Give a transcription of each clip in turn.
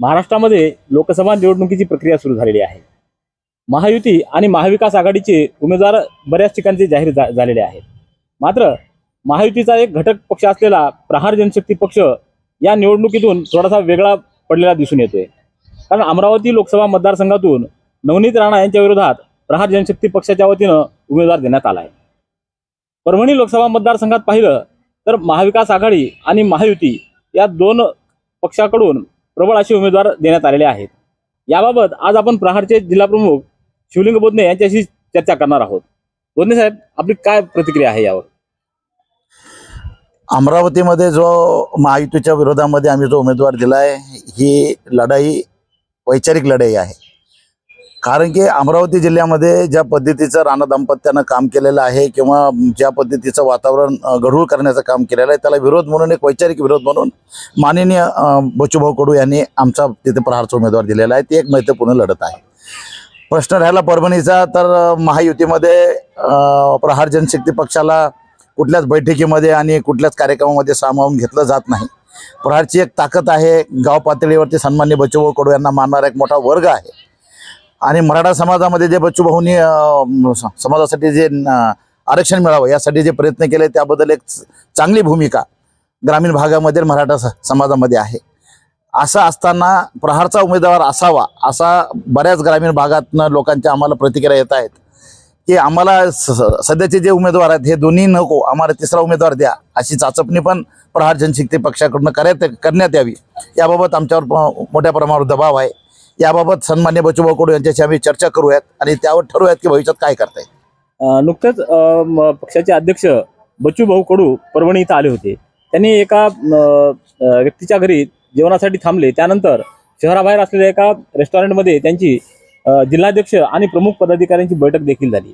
महाराष्ट्रामध्ये लोकसभा निवडणुकीची प्रक्रिया सुरू झालेली आहे. महायुती आणि महाविकास आघाडीचे उमेदवार बऱ्याच ठिकाणचे जाहीर झा- झालेले आहेत. मात्र महायुतीचा एक घटक पक्ष असलेला प्रहार जनशक्ती पक्ष या निवडणुकीतून थोडासा वेगळा पडलेला दिसून येतोय. कारण अमरावती लोकसभा मतदारसंघातून नवनीत राणा यांच्या विरोधात प्रहार जनशक्ती पक्षाच्या वतीनं उमेदवार देण्यात आला आहे. परभणी लोकसभा मतदारसंघात पाहिलं तर महाविकास आघाडी आणि महायुती या दोन पक्षाकडून प्रबळ असे उमेदवार देण्यात आलेले आहेत. याबाबत आज आपण प्रहारचे जिल्हाप्रमुख शिवलिंग बोधने यांच्याशी चर्चा करणार आहोत. बोधने साहेब आपली काय प्रतिक्रिया आहे यावर? अमरावतीमध्ये जो महायुतीच्या विरोधामध्ये आम्ही जो उमेदवार दिलाय ही लढाई वैचारिक लढाई आहे. कारण की अमरावती जिल्ह्यामध्ये ज्या पद्धतीचं राणा दाम्पत्यानं काम केलेलं आहे किंवा ज्या पद्धतीचं वातावरण गढूळ करण्याचं काम केलेलं आहे त्याला विरोध म्हणून एक वैचारिक विरोध म्हणून माननीय बचूभाऊ कडू यांनी आमचा तिथे प्रहारचा उमेदवार दिलेला आहे. ती एक महत्त्वपूर्ण लढत आहे. प्रश्न राहिला परभणीचा तर महायुतीमध्ये प्रहार जनशक्ती पक्षाला कुठल्याच बैठकीमध्ये आणि कुठल्याच कार्यक्रमामध्ये सामावून घेतलं जात नाही. प्रहारची एक ताकद आहे. गाव पातळीवरती सन्मान्य बच्चूभाऊ कडू यांना मानणारा एक मोठा वर्ग आहे. आणि मराठा समाजामध्ये जे बच्चूभाऊंनी भाऊनी समाजासाठी जे आरक्षण मिळावं यासाठी जे प्रयत्न केले त्याबद्दल एक चांगली भूमिका ग्रामीण भागामध्ये मराठा स- समाजामध्ये आहे. असं असताना प्रहारचा उमेदवार असावा असा बऱ्याच ग्रामीण भागातनं लोकांच्या आम्हाला प्रतिक्रिया येत आहेत. की आम्हाला स- सध्याचे जे उमेदवार आहेत हे दोन्ही नको आम्हाला तिसरा उमेदवार द्या अशी चाचपणी पण प्रहार जनशक्ती पक्षाकडून करण्यात करण्यात यावी. याबाबत आमच्यावर प- मोठ्या प्रमाणावर दबाव आहे. याबाबत सन्मान्य बचूभाऊ कडू यांच्याशी आम्ही चर्चा करूयात आणि त्यावर ठरवूयात की भविष्यात काय करता येईल नुकतंच पक्षाचे अध्यक्ष बच्चू भाऊ कडू परभणी इथं आले होते. त्यांनी एका व्यक्तीच्या घरी जेवणासाठी थांबले. त्यानंतर शहराबाहेर असलेल्या एका रेस्टॉरंटमध्ये त्यांची जिल्हाध्यक्ष आणि प्रमुख पदाधिकाऱ्यांची बैठक देखील झाली.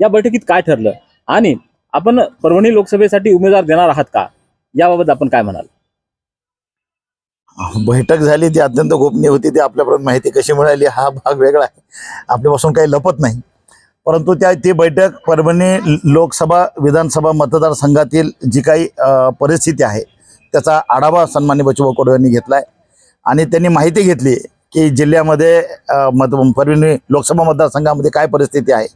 या बैठकीत काय ठरलं? आणि आपण परभणी लोकसभेसाठी उमेदवार देणार आहात का? याबाबत आपण काय म्हणाल? बैठक झाली ती अत्यंत गोपनीय होती ती आपल्यापर्यंत माहिती कशी मिळाली हा भाग वेगळा आहे. आपल्यापासून काही लपत नाही. परंतु त्या ती बैठक परभणी लोकसभा विधानसभा मतदारसंघातील जी काही परिस्थिती आहे त्याचा आढावा सन्मान्य बचुभाऊ कडू यांनी घेतला आहे आणि त्यांनी माहिती घेतली की जिल्ह्यामध्ये मत परभणी लोकसभा मतदारसंघामध्ये काय परिस्थिती आहे.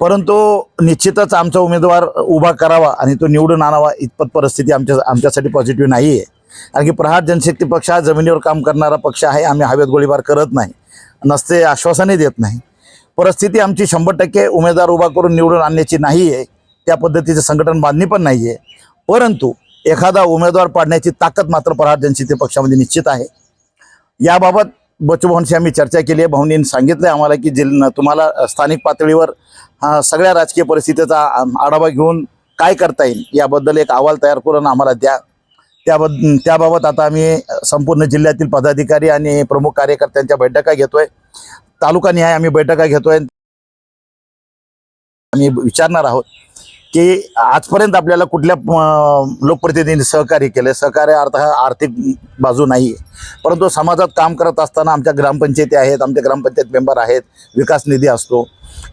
परंतु निश्चितच आमचा उमेदवार उभा करावा आणि तो निवडून आणावा इतपत परिस्थिती आमच्या आमच्यासाठी पॉझिटिव्ह नाही आहे कारण की प्रहार जनशक्ती पक्ष हा जमिनीवर काम करणारा पक्ष आहे. आम्ही हवेत गोळीबार करत नाही. नसते आश्वासनही देत नाही. परिस्थिती आमची शंभर टक्के उमेदवार उभा करून निवडून आणण्याची नाही आहे त्या पद्धतीचं संघटन बांधणी पण नाही आहे परंतु एखादा उमेदवार पाडण्याची ताकद मात्र प्रहार जनशक्ती पक्षामध्ये निश्चित आहे. याबाबत बचूभाऊंशी आम्ही चर्चा केली आहे. भाऊंनी सांगितलं आहे आम्हाला की जिल्हा तुम्हाला स्थानिक पातळीवर सगळ्या राजकीय परिस्थितीचा आढावा घेऊन काय करता येईल याबद्दल एक अहवाल तयार करून आम्हाला द्या. त्याबद त्याबाबत आता आम्ही संपूर्ण जिल्ह्यातील पदाधिकारी आणि प्रमुख कार्यकर्त्यांच्या बैठका घेतोय. तालुकानिहाय आम्ही बैठका घेतोय. आम्ही विचारणार आहोत. की आजपर्यंत आपल्याला कुठल्या लोकप्रतिनिधींनी सहकार्य केलं? सहकार्य अर्थ हा आर्थिक बाजू नाही आहे परंतु समाजात काम करत असताना आमच्या ग्रामपंचायती आहेत आमच्या ग्रामपंचायत मेंबर आहेत विकास निधी असतो.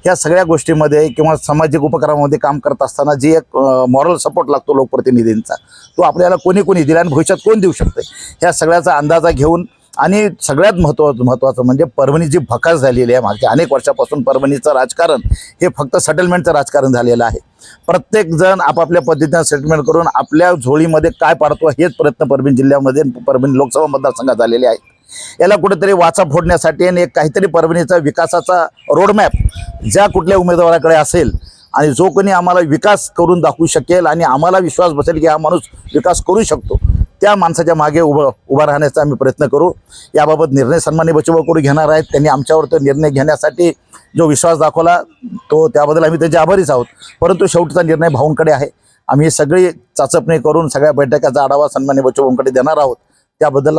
ह्या सगळ्या गोष्टीमध्ये किंवा सामाजिक उपक्रमामध्ये काम करत असताना जी एक मॉरल सपोर्ट लागतो लोकप्रतिनिधींचा तो आपल्याला कोणी कोणी दिला आणि भविष्यात कोण देऊ शकते ह्या सगळ्याचा अंदाजा घेऊन आणि सगळ्यात महत्त्वाचं महत्त्वाचं म्हणजे परभणी जी भकास झालेली आहे मागच्या अनेक वर्षापासून परभणीचं राजकारण हे फक्त सेटलमेंटचं राजकारण झालेलं आहे. प्रत्येक जण आपापल्या पद्धतीनं सेटलमेंट करून आपल्या झोळीमध्ये काय पाडतो हेच प्रयत्न परभणी जिल्ह्यामध्ये परभणी लोकसभा मतदारसंघात झालेले आहेत. याला कुठेतरी वाचा फोडण्यासाठी आणि एक काहीतरी परभणीचा विकासाचा रोडमॅप ज्या कुठल्या उमेदवाराकडे असेल आणि जो कोणी आम्हाला विकास करून दाखवू शकेल आणि आम्हाला विश्वास बसेल की हा माणूस विकास करू शकतो त्या माणसाच्या मागे उभं उभा राहण्याचा आम्ही प्रयत्न करू. याबाबत निर्णय सन्मान्य बचूभाऊ कडू घेणार आहेत. त्यांनी आमच्यावर तो निर्णय घेण्यासाठी जो विश्वास दाखवला तो त्याबद्दल आम्ही त्यांचे आभारीच आहोत. परंतु शेवटचा निर्णय भाऊंकडे आहे. आम्ही सगळी चाचपणी करून सगळ्या बैठकाचा आढावा सन्मान्य बचूभाऊंकडे देणार आहोत. त्याबद्दल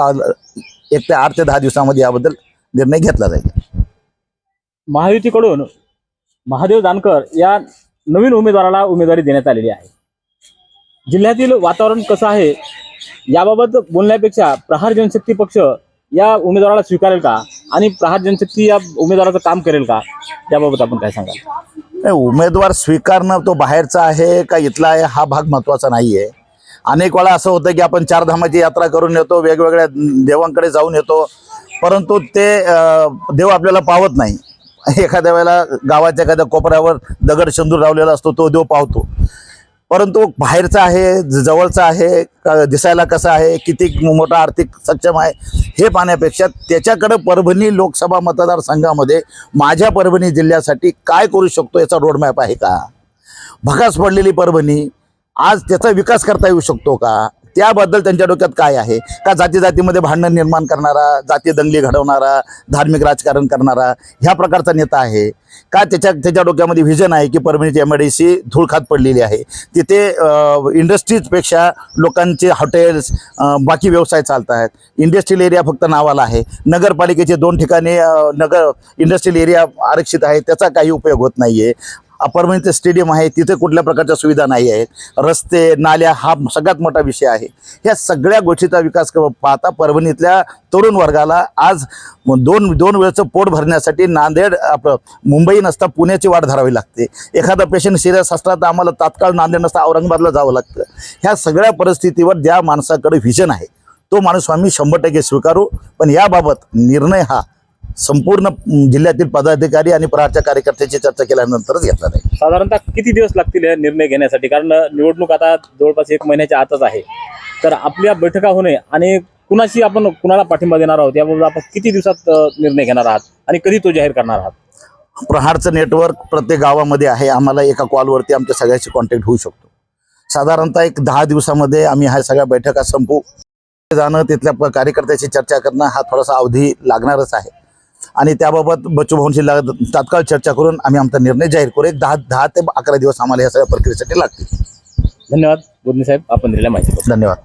एक ते आठ ते दहा दिवसामध्ये याबद्दल निर्णय घेतला जाईल. महायुतीकडून महादेव जानकर या नवीन उमेदवाराला उमेदवारी देण्यात आलेली आहे. जिल्ह्यातील वातावरण कसं आहे? याबाबत बोलण्यापेक्षा प्रहार जनशक्ती पक्ष या उमेदवाराला स्वीकारेल का? आणि प्रहार जनशक्ती या उमेदवाराचं काम करेल का? याबाबत आपण काय सांगाल? नाही, उमेदवार स्वीकारणं तो बाहेरचा आहे का इथला आहे हा भाग महत्त्वाचा नाही आहे अनेक वेळा असं होतं की आपण चारधामाची यात्रा करून येतो वेगवेगळ्या देवांकडे जाऊन येतो परंतु ते देव आपल्याला पावत नाही. एखाद्या वेळेला गावाच्या एखाद्या कोपऱ्यावर दगड शेंदूर लावलेला असतो तो देव पावतो. परंतु बाहेरचा आहे ज- जवळचा आहे दिसायला कसा आहे किती मोठा आर्थिक सक्षम आहे हे पाहण्यापेक्षा त्याच्याकडं परभणी लोकसभा मतदारसंघामध्ये माझ्या परभणी जिल्ह्यासाठी काय करू शकतो याचा रोडमॅप आहे का? भगास पडलेली परभणी आज त्याचा विकास करता येऊ शकतो का? त्याबद्दल त्यांच्या डोक्यात काय आहे? का जाती जातीमध्ये भांडण निर्माण करणारा जाती दंगली घडवणारा धार्मिक राजकारण करणारा ह्या प्रकारचा नेता आहे? का त्याच्या त्याच्या डोक्यामध्ये व्हिजन आहे की परभणीची एम आय डी सी धूळखात पडलेली आहे? तिथे इंडस्ट्रीजपेक्षा लोकांचे हॉटेल्स बाकी व्यवसाय चालत आहेत इंडस्ट्रियल एरिया फक्त नावाला आहे. नगरपालिकेचे दोन ठिकाणी नगर इंडस्ट्रियल एरिया आरक्षित आहे. त्याचा काही उपयोग होत नाही आहे परभणीचं स्टेडियम आहे तिथे कुठल्या प्रकारच्या सुविधा नाही आहेत. रस्ते नाल्या हा सगळ्यात मोठा विषय आहे. ह्या सगळ्या गोष्टीचा विकास पाहता परभणीतल्या तरुण वर्गाला आज दोन दोन वेळचं पोट भरण्यासाठी नांदेड आपलं मुंबई नसता पुण्याची वाट धरावी लागते. एखादा पेशंट सिरियस असला तर आम्हाला तात्काळ नांदेड नसता औरंगाबादला जावं लागतं. ह्या सगळ्या परिस्थितीवर ज्या माणसाकडे व्हिजन आहे तो माणूस आम्ही शंभर टक्के स्वीकारू. पण याबाबत निर्णय हा संपूर्ण जिल्ह्यातील पदाधिकारी आणि प्रहारच्या कार्यकर्त्याची चर्चा केल्यानंतरच घेतला जाईल. साधारणतः किती दिवस लागतील हे निर्णय घेण्यासाठी? कारण निवडणूक आता जवळपास एक महिन्याच्या आतच आहे. तर आपल्या बैठका होणे आणि कुणाशी आपण कुणाला पाठिंबा देणार आहोत? याबाबत आपण किती दिवसात निर्णय घेणार आहात? आणि कधी तो जाहीर करणार आहात? प्रहारचं नेटवर्क प्रत्येक गावामध्ये आहे. आम्हाला एका कॉलवरती आमच्या सगळ्याशी कॉन्टॅक्ट होऊ शकतो. साधारणतः एक दहा दिवसामध्ये आम्ही ह्या सगळ्या बैठका संपू. जाणं तिथल्या कार्यकर्त्याशी चर्चा करणं हा थोडासा अवधी लागणारच आहे. आणि त्याबाबत बच्चू भाऊंशी लाग तात्काळ चर्चा करून आम्ही आमचा निर्णय जाहीर करू. एक दहा दहा ते अकरा दिवस आम्हाला या सगळ्या प्रक्रियेसाठी लागतील. धन्यवाद. बोधने साहेब आपण दिलेल्या माहिती धन्यवाद.